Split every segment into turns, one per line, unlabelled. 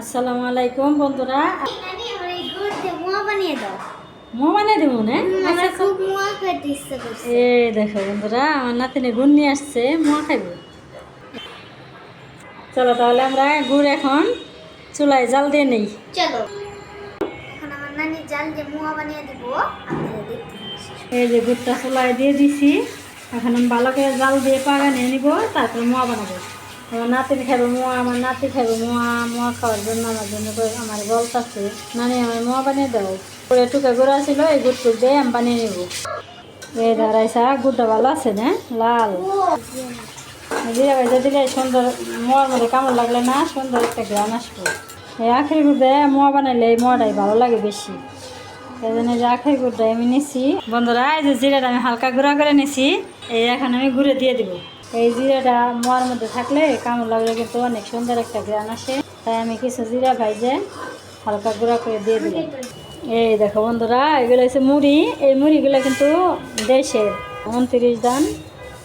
আসসালামু আলাইকুম বন্ধুরা।
মোয়া বানিয়ে
মো বানিয়ে দেবো না?
করছে।
এ দেখো বন্ধুরা আমার নাতিনে গুড় নিয়ে আসছে মোয়া খাইব। চলো তাহলে আমরা গুড় এখন চুলায় জাল দিয়ে নেই।
চলো। এখন আমার নানি জাল দিয়ে মোয়া বানিয়ে দিব।
এই যে গুড়টা চুলায় দিয়ে দিছি। এখন আমি ভালো করে জাল দিয়ে পাগা নিয়ে নিব তারপরে মোয়া বানাবো। আমার নাতিন খাইবো মোয়া, আমার নাতি খাইবো মোয়া মোয়া খাওয়ার জন্য আমার জন্য আমার বলতাছে নানি আমার মোয়া বানিয়ে দাও। পরে টুকে গুঁড়া ছিল, এই গুড় দিয়ে আমি বানিয়ে নেব। এই দাঁড়াইছা গুড়টা ভালো আছে না? লাল। জিরা ভাজা দিলে সুন্দর, মোয়ার মধ্যে কামড় লাগলে না, সুন্দর একটা গ্রান আসবে। এই আখের গুড় মোয়া বানাইলে এই মোয়াটাই ভালো লাগে বেশি। এই জন্য যে আখের গুড়টা আমি নিছি। বন্ধুরা, এই যে জিরাটা আমি হালকা গুঁড়া করে নিছি, এই এখন আমি গুঁড়ে দিয়ে দিব। এই জিরাটা মোয়ার মধ্যে থাকলে কামড় লাগলে কিন্তু অনেক সুন্দর একটা গ্রান আসে। তাই আমি কিছু জিরা ভাইজে হালকা গুঁড়া করে দিয়ে দিলাম। এই দেখো বন্ধুরা, এগুলো হচ্ছে মুড়ি। এই মুড়িগুলো কিন্তু দেশের উনত্রিশ দান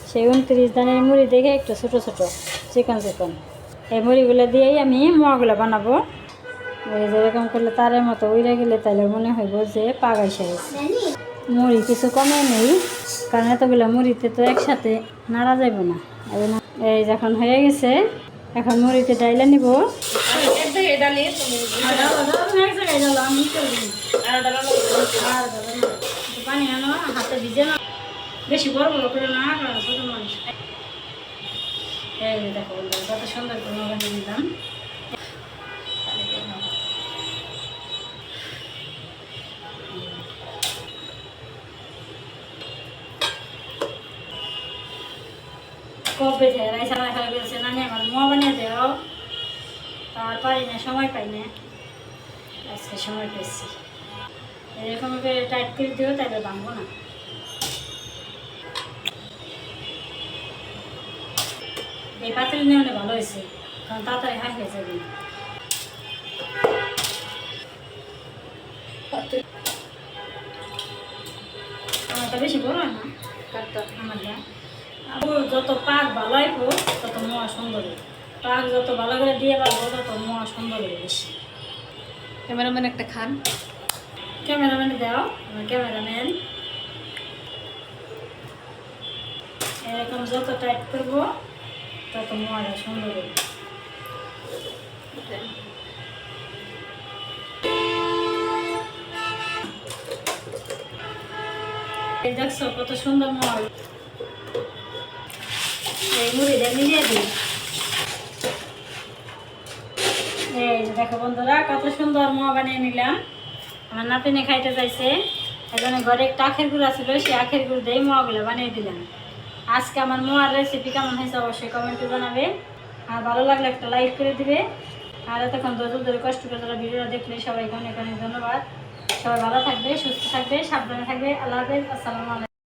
সেই উনত্রিশ দানের মুড়ি দেখে একটু ছোটো ছোটো, চিকন চিকন। এই মুড়িগুলো দিয়েই আমি মোয়াগুলো বানাবো। এই যেরকম করলে তারের মতো উড়ে গেলে তাহলে মনে হইব যে পাগাই সাইজ। মুড়ি কিছু কমে নেই, কারণ এতগুলো মুড়িতে তো একসাথে নাড়া যাইব না। এই যখন হয়ে গেছে, এখন মুড়িতে ডাইলে নিব। হাতে না বেশি বড় না দেখো কত সুন্দর বানিয়ে নিলাম কবে থেকে রাইসা রাখা গেছে নানি আমার মোয়া বানিয়ে দেও তার পারি না সময় পাই না। আজকে সময় পেয়েছি। এরকম টাইট করে দিও তাহলে ভাঙবো না। এই পাতিল নিয়ে অনেক ভালো হয়েছে কারণ তাড়াতাড়ি হাই হয়ে যাবে। বেশি বড় না? আমারটা? আবু যত পাক ভালো হইব তত মোয়া সুন্দর। পাক যত ভালো করে দিয়ে পারব তত মোয়া সুন্দর হইব বেশি।
ক্যামেরাম্যান একটা খান।
ক্যামেরাম্যান দাও আমার ক্যামেরাম্যান। এরকম যত টাইট করব তত মোয়াটা সুন্দর। এই দেখছ কত সুন্দর মোয়া। এই দেখো বন্ধুরা কত সুন্দর বানিয়ে নিলাম। আমার নাতিনে খাইতে চাইছে ঘরে একটা আখের সেই আখের দিয়ে বানিয়ে দিলাম আজকে আমার মোয়ার রেসিপি কেমন হয়েছে অবশ্যই কমেন্টে জানাবে। আর ভালো লাগলে একটা লাইক করে দিবে। আর এতক্ষণ ধৈর্য ধরে কষ্ট করে ভিডিওটা দেখলে সবাইকে অনেক অনেক ধন্যবাদ। সবাই ভালো থাকবে, সুস্থ থাকবে, সাবধানে থাকবে। আল্লাহ হাফেজ, আসসালামু আলাইকুম।